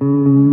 Mm-hmm.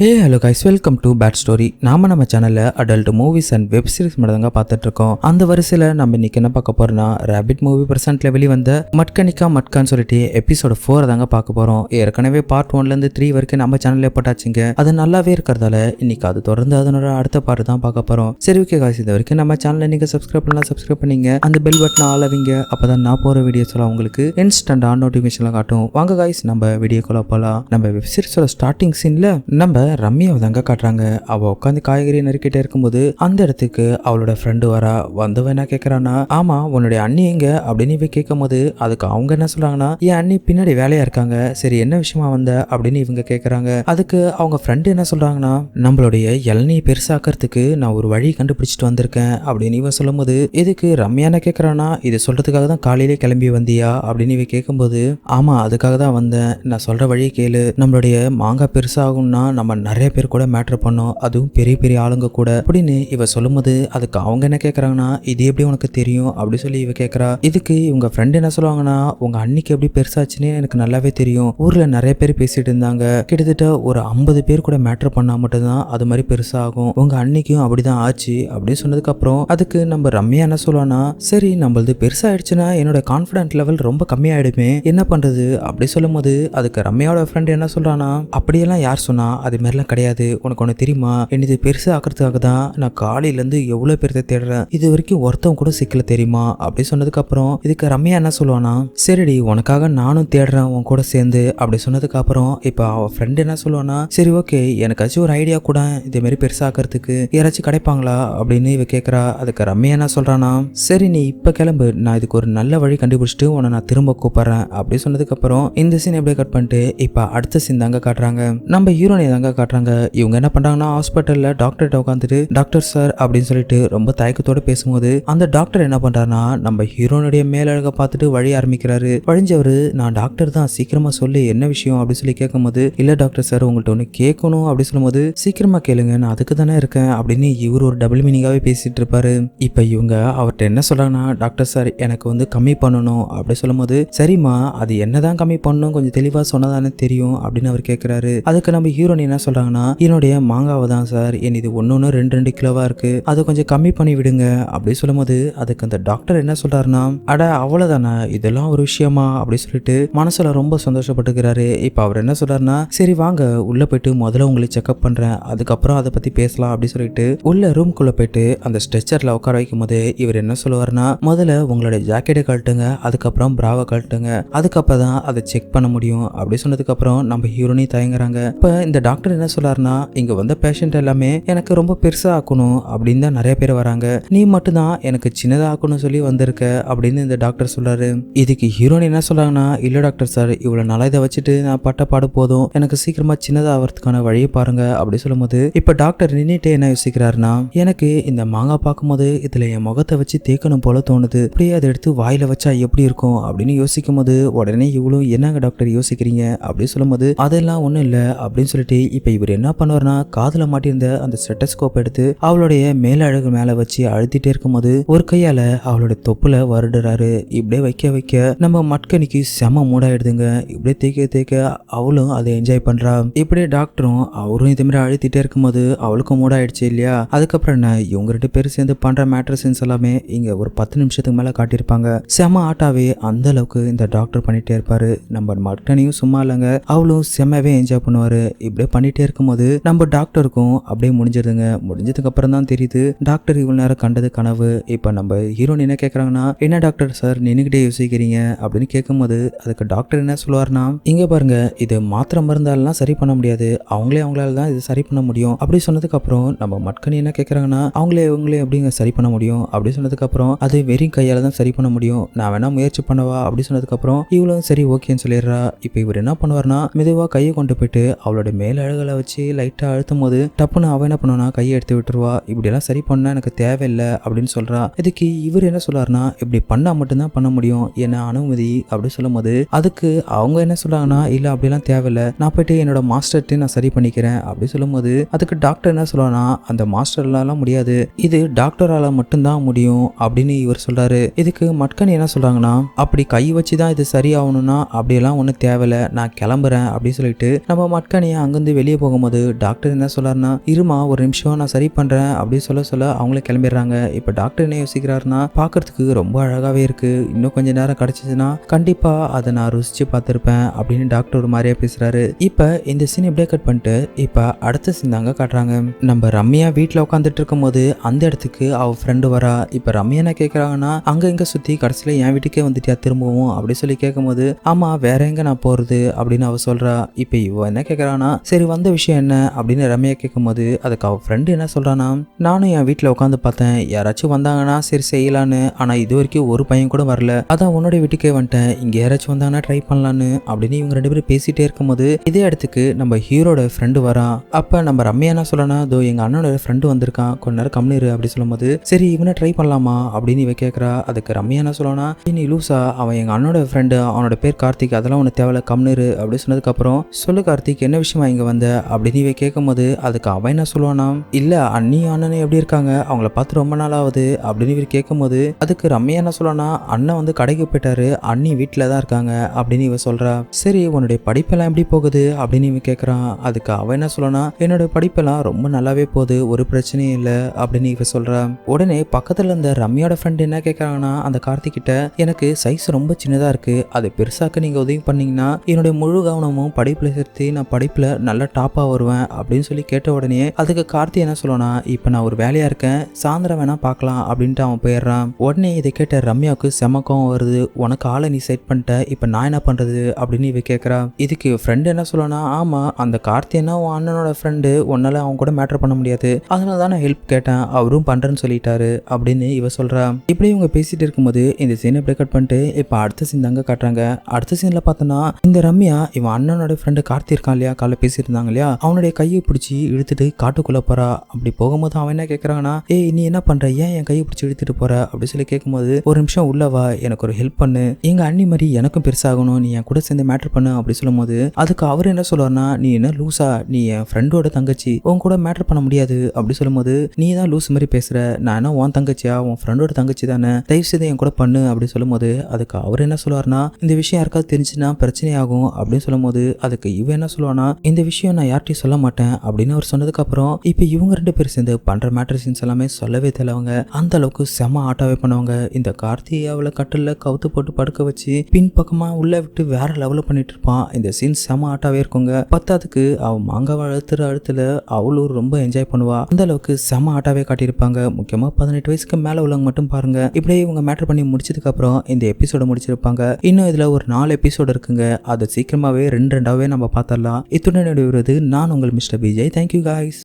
Hey hello guys welcome to bad story நாம நம்ம சேனல்ல adult movies and web series மட்டும் தாங்க பார்த்துட்டு இருக்கோம் அந்த வரிசையில் நம்ம இன்னைக்கு என்ன பார்க்க போறோம்னா ரேபிட் மூவி பிரசன்ட்ல வெளிவந்த மட்கனிக்கா மட்கான்னு சொல்லிட்டு எபிசோட ஃபோர் தாங்க பார்க்க போறோம். ஏற்கனவே பார்ட் ஒன்ல இருந்து த்ரீ வரைக்கும் நம்ம சேனல்ல போட்டாச்சுங்க. அது நல்லாவே இருக்கிறதால இன்னைக்கு அது தொடர்ந்து அதனோட அடுத்த பாட்டு தான் பார்க்க போறோம். சரி ஓகே காய்ஸ் இது வரைக்கும் நம்ம சேனலில் நீங்க சப்ஸ்கிரைப் பண்ணலாம் சப்ஸ்கிரைப் பண்ணீங்க. அந்த பெல் பட்டன் ஆளவிங்க அப்பதான் நான் போற வீடியோஸ்லாம் உங்களுக்கு இன்ஸ்டன்டா நோட்டிஃபிகேஷன்லாம் காட்டும். வாங்க காய்ஸ் நம்ம வீடியோக்குள்ள போலாம். நம்ம வெப் சீரிஸோட ஸ்டார்டிங் சீன்ல நம்ம ரம்யாவை தாங்க காட்டுறாங்க. அவள் உட்காந்து காய்கறி நறுக்கிட்டே இருக்கும்போது அந்த இடத்துக்கு அவளோட ஃப்ரெண்டு வரா. வந்தவன் என்ன கேட்குறான்னா ஆமாம் உன்னுடைய அண்ணி எங்க? அப்படின்னு இவ கேட்கும் போது அதுக்கு அவங்க என்ன சொல்கிறாங்கன்னா என் அண்ணி பின்னாடி வேலையாக இருக்காங்க. சரி என்ன விஷயமா வந்த? அப்படின்னு இவங்க கேட்குறாங்க அதுக்கு அவங்க ஃப்ரெண்டு என்ன சொல்கிறாங்கன்னா நம்மளுடைய இளநியை பெருசாக்கிறதுக்கு நான் ஒரு வழி கண்டுபிடிச்சிட்டு வந்திருக்கேன். அப்படின்னு இவன் சொல்லும்போது இதுக்கு ரம்யா என்ன கேட்கறானா இது சொல்கிறதுக்காக தான் காலையிலே கிளம்பி வந்தியா? அப்படின்னு இவ கேட்கும்போது ஆமாம் அதுக்காக தான் வந்தேன். நான் சொல்கிற வழியை கேளு. நம்மளுடைய மாங்காய் பெருசாகும்னா நம்ம நிறைய பேர் கூட மேட்ரு பண்ணோம். அதுவும் பெரிய பெரிய ஆளுங்க கூட. அப்படின்னு இவ சொல்லும்போது அதுக்கு அவங்க என்ன கேட்குறாங்கன்னா இது எப்படி உனக்கு தெரியும்? அப்படி சொல்லி இவ கேட்குறா இதுக்கு இவங்க ஃப்ரெண்டு என்ன சொல்லுவாங்கன்னா உங்க அன்னைக்கு எப்படி பெருசாச்சுன்னு எனக்கு நல்லாவே தெரியும். ஊர்ல நிறைய பேர் பேசிட்டு இருந்தாங்க. கிட்டத்தட்ட ஒரு ஐம்பது பேர் கூட மேட்ரு பண்ணா மட்டும்தான் அது மாதிரி பெருசாகும். உங்க அன்னைக்கும் அப்படிதான் ஆச்சு. அப்படின்னு சொன்னதுக்கு அப்புறம் அதுக்கு நம்ம ரம்யா என்ன சொல்லுவானா சரி நம்மளது பெருசாயிடுச்சுன்னா என்னோட கான்ஃபிடென்ட் லெவல் ரொம்ப கம்மியாயிடுமே. என்ன பண்றது? அப்படி சொல்லும் போது அதுக்கு ரம்யாவோட ஃப்ரெண்ட் என்ன சொல்றானா அப்படியெல்லாம் யார் சொன்னா? அது மாதிரிலாம் கிடையாது. உனக்கு ஒன்று தெரியுமா? என்ன இது பெருசாக ஆக்கிறதுக்காக தான் நான் காலையிலேருந்து எவ்வளோ பேர்த்த தேடுறேன்? இது வரைக்கும் ஒருத்தவங்க கூட சிக்கல தெரியுமா? அப்படி சொன்னதுக்கப்புறம் இதுக்கு ரம்யா என்ன சொல்லுவானா? சரிடி உனக்காக நானும் தேடுறேன் உன் கூட சேர்ந்து. அப்படி சொன்னதுக்கப்புறம் இப்போ அவன் ஃப்ரெண்டு என்ன சொல்லுவானா? சரி ஓகே எனக்காச்சும் ஒரு ஐடியா கூட. இதே மாதிரி பெருசாக்கிறதுக்கு யாராச்சும் கிடைப்பாங்களா? அப்படின்னு இவ கேட்குறா அதுக்கு ரம்யா என்ன சொல்கிறானா சரி நீ இப்போ கிளம்பு. நான் இதுக்கு ஒரு நல்ல வழி கண்டுபிடிச்சிட்டு உன்னை நான் திரும்ப கூப்பிட்றேன். அப்படி சொன்னதுக்கப்புறம் இந்த சீன் எப்படியே கட் பண்ணிட்டு இப்போ அடுத்த சீன் தாங்க காட்டுறாங்க. நம்ம ஹீரோனை தாங்க காட்டுறாங்க. இவங்க என்ன பண்றாங்கன்னா ஹாஸ்பிட்டல்ல டாக்டர்கிட்ட உட்காந்துட்டு டாக்டர் சார் அப்படின்னு சொல்லிட்டு ரொம்ப தயக்கத்தோட பேசும்போது அந்த டாக்டர் என்ன பண்றாருன்னா நம்ம ஹீரோனுடைய மேலழக பார்த்துட்டு வழி ஆரம்பிக்கிறாரு. வழிஞ்சவர் நான் டாக்டர் தான் சீக்கிரமா சொல்லி என்ன விஷயம்? அப்படின்னு சொல்லி கேட்கும்போது இல்ல டாக்டர் சார் உங்கள்கிட்ட ஒன்று கேட்கணும் அப்படின்னு சொல்லும்போது சீக்கிரமா கேளுங்க நான் அதுக்கு தானே இருக்கேன் அப்படின்னு இவர் ஒரு டபுள் மீனிங்காவே பேசிட்டு இருப்பாரு. இப்போ இவங்க அவர்கிட்ட என்ன சொல்றாங்கன்னா டாக்டர் சார் எனக்கு வந்து கம்மி பண்ணணும் அப்படி சொல்லும்போது சரிம்மா அது என்னதான் கம்மி பண்ணணும் கொஞ்சம் தெளிவா சொன்னதானே தெரியும் அப்படின்னு அவர் கேட்கிறாரு. அதுக்கு நம்ம ஹீரோன் என்ன சொல்றாங்கன்னா என்னுடைய மாங்காவை தான் சார். என் இது ஒன்று ஒன்று ரெண்டு ரெண்டு கிலோவா இருக்கு. அதை கொஞ்சம் கம்மி பண்ணி விடுங்க. அப்படி சொல்லும்போது அதுக்கு அந்த டாக்டர் என்ன சொல்றாருன்னா அட அவ்வளவுதானே? இதெல்லாம் ஒரு விஷயமா? அப்படி சொல்லிட்டு மனசுல ரொம்ப சந்தோஷப்பட்டுக்கிறாரு. இப்போ அவர் என்ன சொல்றாருன்னா சரி வாங்க. உள்ள போயிட்டு முதல்ல உங்களை செக்அப் பண்றேன். அதுக்கப்புறம் அதை பத்தி பேசலாம். அப்படி சொல்லிட்டு உள்ள ரூம்குள்ள போயிட்டு அந்த ஸ்ட்ரெச்சர்ல உட்கார வைக்கும் போது இவர் என்ன சொல்லுவாருன்னா முதல்ல உங்களுடைய ஜாக்கெட்டை கழட்டுங்க. அதுக்கப்புறம் பிராவை கழட்டுங்க. அதுக்கப்புறம் தான் அதை செக் பண்ண முடியும். அப்படி சொன்னதுக்கு அப்புறம் நம்ம ஹீரோனி தயங்குறாங்க. இப்போ இந்த டாக்டர் என்ன சொல்லாருன்னா இங்க வந்த பேஷண்ட் எல்லாமே எனக்கு ரொம்ப பெருசா ஆக்கணும் அப்படின்னு தான் நிறைய பேர் வராங்க. நீ மட்டும்தான் எனக்கு சின்னதா ஆக்கணும்னு சொல்லி வந்திருக்க அப்படின்னு இந்த டாக்டர் சொல்றாரு. இதுக்கு ஹீரோயின் என்ன சொல்றாங்கன்னா இல்ல டாக்டர் சார் இவ்வளவு நாளா இதை வச்சுட்டு நான் பட்ட பாடு போதும். எனக்கு சீக்கிரமா சின்னதாக ஆகிறதுக்கான வழியை பாருங்க அப்படி சொல்லும்போது இப்ப டாக்டர் நின்னுட்டு என்ன யோசிக்கிறாருன்னா எனக்கு இந்த மாங்காய் பார்க்கும்போது இதுல என் முகத்தை வச்சு தேக்கணும் போல தோணுது. அப்படியே அதை எடுத்து வாயில வச்சா எப்படி இருக்கும்? அப்படின்னு யோசிக்கும் போது உடனே இவ்வளவு என்னங்க டாக்டர் யோசிக்கிறீங்க? அப்படின்னு சொல்லும்போது அதெல்லாம் ஒண்ணும் இல்ல அப்படின்னு சொல்லிட்டு இப்போ இவர் என்ன பண்ணுவார்னா காதில் மாட்டியிருந்த அந்த ஸ்டெட்டஸ்கோப் எடுத்து அவளுடைய மேலழகு மேலே மேல வச்சு அழுத்திட்டே இருக்கும்போது ஒரு கையால அவளுடைய தொப்புல வருடுறாரு. இப்படியே வைக்க வைக்க நம்ம மட்கனிக்கு செம மூடாயிடுதுங்க. இப்படியே தேய்க்க தேய்க்க அவளும் அதை என்ஜாய் பண்றா. இப்படியே டாக்டரும் அவரும் இதே மாதிரி அழுத்திட்டே இருக்கும்போது அவளுக்கும் மூடாயிடுச்சு இல்லையா? அதுக்கப்புறம் என்ன? இவங்க ரெண்டு பேரும் சேர்ந்து பண்ற மேட்ரு எல்லாமே இங்க ஒரு பத்து நிமிஷத்துக்கு மேல காட்டியிருப்பாங்க. செம ஆட்டாவே அந்த அளவுக்கு இந்த டாக்டர் பண்ணிட்டே இருப்பாரு. நம்ம மட்கனையும் சும்மா இல்லைங்க. அவளும் செம்மவே என்ஜாய் பண்ணுவாரு. இப்படியே பண்ணிட்டே இருக்கும்போது நம்ம டாக்டருக்கும் அப்படியே முடிஞ்சிருதுங்க. முடிஞ்சதுக்கு அப்புறம் தான் தெரியுது டாக்டர் இவ்வளவு நேரம் கண்டது கனவு. இப்போ நம்ம ஹீரோன் என்ன கேட்குறாங்கன்னா என்ன டாக்டர் சார் நின்றுக்கிட்டே யோசிக்கிறீங்க? அப்படின்னு கேட்கும்போது அதுக்கு டாக்டர் என்ன சொல்லுவார்னா இங்க பாருங்க இது மாத்திரை மருந்தாலாம் சரி பண்ண முடியாது. அவங்களே அவங்களால தான் இது சரி பண்ண முடியும். அப்படி சொன்னதுக்கு அப்புறம் நம்ம மட்கனி என்ன கேட்குறாங்கன்னா அவங்களே இவங்களே எப்படிங்க சரி பண்ண முடியும்? அப்படி சொன்னதுக்கு அப்புறம் அது வெறும் கையால தான் சரி பண்ண முடியும். நான் வேணா முயற்சி பண்ணவா? அப்படி சொன்னதுக்கு அப்புறம் இவளும் சரி ஓகேன்னு சொல்லிடுறா. இப்போ இவர் என்ன பண்ணுவார்னா மெதுவா கையை கொண்டு போயிட்டு அவளோட மேல விரல்களை வச்சு லைட்டாக அழுத்தும் போது டப்புன்னு அவன் என்ன பண்ணுவானா கையை எடுத்து விட்டுருவா. இப்படியெல்லாம் சரி பண்ணால் எனக்கு தேவையில்லை அப்படின்னு சொல்கிறா இதுக்கு இவர் என்ன சொல்கிறாருன்னா இப்படி பண்ணால் மட்டும்தான் பண்ண முடியும். என்ன அனுமதி? அப்படின்னு சொல்லும் போது அதுக்கு அவங்க என்ன சொல்கிறாங்கன்னா இல்லை அப்படிலாம் தேவையில்ல. நான் போயிட்டு என்னோட மாஸ்டர்கிட்ட நான் சரி பண்ணிக்கிறேன். அப்படி சொல்லும்போது அதுக்கு டாக்டர் என்ன சொல்றானா அந்த மாஸ்டர்லாம் முடியாது. இது டாக்டரால் மட்டும்தான் முடியும். அப்படின்னு இவர் சொல்கிறாரு இதுக்கு மட்கனி என்ன சொல்கிறாங்கன்னா அப்படி கை வச்சு தான் இது சரியாகணும்னா அப்படியெல்லாம் ஒன்றும் தேவையில்லை. நான் கிளம்புறேன். அப்படின்னு சொல்லிட்டு நம்ம மட்கனியை அங்கேருந்து வெளியே போகும்போது டாக்டர் என்ன சொல்றாருன்னா இருமா ஒரு நிமிஷம் நான் சரி பண்றேன் அப்படின்னு சொல்ல சொல்ல அவங்களே கிளம்பிடுறாங்க. இப்போ டாக்டர் என்ன யோசிக்கிறாருன்னா பார்க்கறதுக்கு ரொம்ப அழகாவே இருக்கு. இன்னும் கொஞ்ச நேரம் கிடைச்சிச்சுன்னா கண்டிப்பா அதை நான் ருசிச்சு பார்த்துருப்பேன் அப்படின்னு டாக்டர் ஒரு மாதிரியா பேசுறாரு. இப்போ இந்த சீன் எப்படியே கட் பண்ணிட்டு இப்போ அடுத்த சீன் தாங்க காட்டுறாங்க. நம்ம ரம்யா வீட்டில் உட்காந்துட்டு இருக்கும்போது அந்த இடத்துக்கு அவ ஃப்ரெண்டு வரா. இப்போ ரம்யா என்ன கேட்குறாங்கன்னா அங்க இங்க சுத்தி கடைசியில் என் வீட்டுக்கே வந்துட்டியா திரும்பவும்? அப்படி சொல்லி கேட்கும்போது ஆமா வேற எங்க நான் போறது? அப்படின்னு அவ சொல்றா. இப்போ இவ என்ன கேட்குறான்னா சரி வந்து விஷயம் என்ன அப்படின்னு ரம்யா கேட்கும்போது அதுக்கு அவள் ஃப்ரெண்டு என்ன சொல்கிறான்னா நானும் என் வீட்டில் உட்காந்து பார்த்தேன் யாராச்சும் வந்தாங்கன்னா சரி செய்யலான்னு. ஆனால் இது வரைக்கும் ஒரு பையன் கூட வரல. அதான் உன்னோட வீட்டுக்கே வந்துட்டேன். இங்கே யாராச்சும் வந்தாங்கன்னா ட்ரை பண்ணலான்னு. அப்படின்னு இவங்க ரெண்டு பேரும் பேசிகிட்டே இருக்கும்போது இதே இடத்துக்கு நம்ம ஹீரோட ஃப்ரெண்டு வரான் அப்போ நம்ம ரம்யா என்ன சொல்லனா அதோ எங்கள் அண்ணனோட ஃப்ரெண்டு வந்திருக்கான். கொஞ்ச நேரம் கம்னிரு அப்படி சொல்லும்போது சரி இவனை ட்ரை பண்ணலாமா? அப்படின்னு இவ கேட்குறா அதுக்கு ரம்யா என்ன சொல்லனா நீ லூசா. அவன் எங்கள் அண்ணனோட ஃப்ரெண்டு அவனோட பேர் கார்த்திக். அதெல்லாம் உனக்கு தேவையில்ல. கம்னிரு அப்படி சொன்னதுக்கப்புறம் சொல்லு கார்த்திக் என்ன விஷயமா இங்கே வந்து? அப்படின்னு இவ கேட்கும்போது அதுக்கு அவன் என்ன சொல்லுவானா இல்ல அண்ணி அண்ணனே எப்படி இருக்காங்க? அவங்கள பார்த்து ரொம்ப நாள் ஆகுது அப்படின்னு இவர் கேட்கும்போது அதுக்கு ரம்யா என்ன சொல்லானா அண்ணன் வந்து கடைக்கு போயிட்டாரு. அண்ணி வீட்டில் தான் இருக்காங்க. அப்படின்னு இவ சொல்றா. சரி உன்னுடைய படிப்பெல்லாம் எப்படி போகுது? அப்படின்னு இவன் கேட்குறான் அதுக்கு அவன் என்ன சொல்லனா என்னோட படிப்பெல்லாம் ரொம்ப நல்லாவே போகுது. ஒரு பிரச்சனையும் இல்லை. அப்படின்னு இவ சொல்றா. உடனே பக்கத்துல இருந்த ரம்யாவோட ஃப்ரெண்ட் என்ன கேட்குறாங்கன்னா அந்த கார்த்திக் கிட்ட எனக்கு சைஸ் ரொம்ப சின்னதா இருக்கு. அதை பெருசாக்க நீங்க உதவி பண்ணீங்கன்னா என்னுடைய முழு கவனமும் படிப்புல சேர்த்து நான் படிப்புல நல்ல டாப்பாக வருவேன் அப்படின்னு சொல்லி கேட்ட உடனே அதுக்கு கார்த்தி என்ன சொல்லுவானா இப்போ நான் ஒரு வேலையாக இருக்கேன் சாயந்தரம் வேணா பார்க்கலாம் அப்படின்ட்டு அவன் போயிடுறான். உடனே இதை கேட்ட ரம்யாவுக்கு செமக்கம் வருது. உனக்கு ஆளை நீ செட் பண்ணிட்ட இப்போ நான் என்ன பண்ணுறது அப்படின்னு இவ கேட்குறா இதுக்கு ஃப்ரெண்டு என்ன சொல்லுவானா ஆமாம் அந்த கார்த்தி என்ன உன் அண்ணனோட ஃப்ரெண்டு உன்னால் அவன் கூட மேட்டர் பண்ண முடியாது. அதனால தான் நான் ஹெல்ப் கேட்டேன் அவரும் பண்ணுறேன்னு சொல்லிட்டாரு அப்படின்னு இவ சொல்கிறான் இப்படி இவங்க பேசிட்டு இருக்கும்போது இந்த சீனை பிரேக் கட் பண்ணிட்டு இப்போ அடுத்த சீன் தாங்க காட்டுறாங்க. அடுத்த சீனில் பார்த்தோன்னா இந்த ரம்யா இவன் அண்ணனோட ஃப்ரெண்டு கார்த்தி இருக்கான் இல்லையா? காலைல இருந்தாங்க இல்லையா? அவனுடைய கையை பிடிச்சி இழுத்துட்டு காட்டுக்குள்ள போறா. அப்படி போகும்போது அவன் என்ன கேட்கறான்னா ஏய் நீ என்ன பண்ற? ஏன் என் கையை பிடிச்சி இழுத்துட்டு போற? அப்படின்னு சொல்லி கேட்கும்போது ஒரு நிமிஷம் உள்ள வா. எனக்கு ஒரு ஹெல்ப் பண்ணு. எங்க அண்ணி மாதிரி எனக்கும் பெருசாகணும். நீ என் கூட சேர்ந்து மேட்டர் பண்ணு. அப்படி சொல்லும்போது அதுக்கு அவர் என்ன சொல்லுவார்னா நீ என்ன லூசா நீ என் ஃப்ரெண்டோட தங்கச்சி. உன் கூட மேட்டர் பண்ண முடியாது. அப்படி சொல்லும்போது நீ தான் லூஸ் மாதிரி பேசுற. நான் என்ன உன் தங்கச்சியா? உன் ஃப்ரெண்டோட தங்கச்சி தானே. தயவு செய்து என் கூட பண்ணு. அப்படி சொல்லும்போது அதுக்கு அவர் என்ன சொல்லுவார்னா இந்த விஷயம் யாருக்காவது தெரிஞ்சுன்னா பிரச்சனையாகும். அப்படின்னு சொல்லும்போது அதுக்கு இவன் என்ன சொல்லுவானா இந்த விஷயம் நான் யார்கிட்டயும் சொல்ல மாட்டேன் அப்படின்னு அவர் சொன்னதுக்கப்புறம் இப்போ இவங்க ரெண்டு பேரும் சேர்ந்து பண்ணுற மேட்ரு சீன்ஸ் எல்லாமே சொல்லவே தெரியவங்க அந்த அளவுக்கு செம ஆட்டாவே பண்ணுவாங்க. இந்த கார்த்தி அவளை கட்டில் கவுத்து போட்டு படுக்க வச்சு பின் உள்ளே விட்டு வேற லெவலில் பண்ணிட்டு இருப்பான். இந்த சீன் செம ஆட்டாவே இருக்குங்க. பத்தாதுக்கு அவள் மாங்காவை அழுத்துற அழுத்துல அவளும் ரொம்ப என்ஜாய் பண்ணுவா. அந்த அளவுக்கு செம ஆட்டாவே காட்டியிருப்பாங்க. முக்கியமாக பதினெட்டு வயசுக்கு மேலே உள்ளவங்க மட்டும் பாருங்க. இப்படியே இவங்க மேட்டர் பண்ணி முடிச்சதுக்கு அப்புறம் இந்த எபிசோட முடிச்சிருப்பாங்க. இன்னும் இதில் ஒரு நாலு எபிசோடு இருக்குங்க. அதை சீக்கிரமாகவே ரெண்டு ரெண்டாவே நம்ம பார்த்துடலாம். இத்துடன் நடுவுறது நான் உங்கள் மிஸ்டர் விஜய். Thank you guys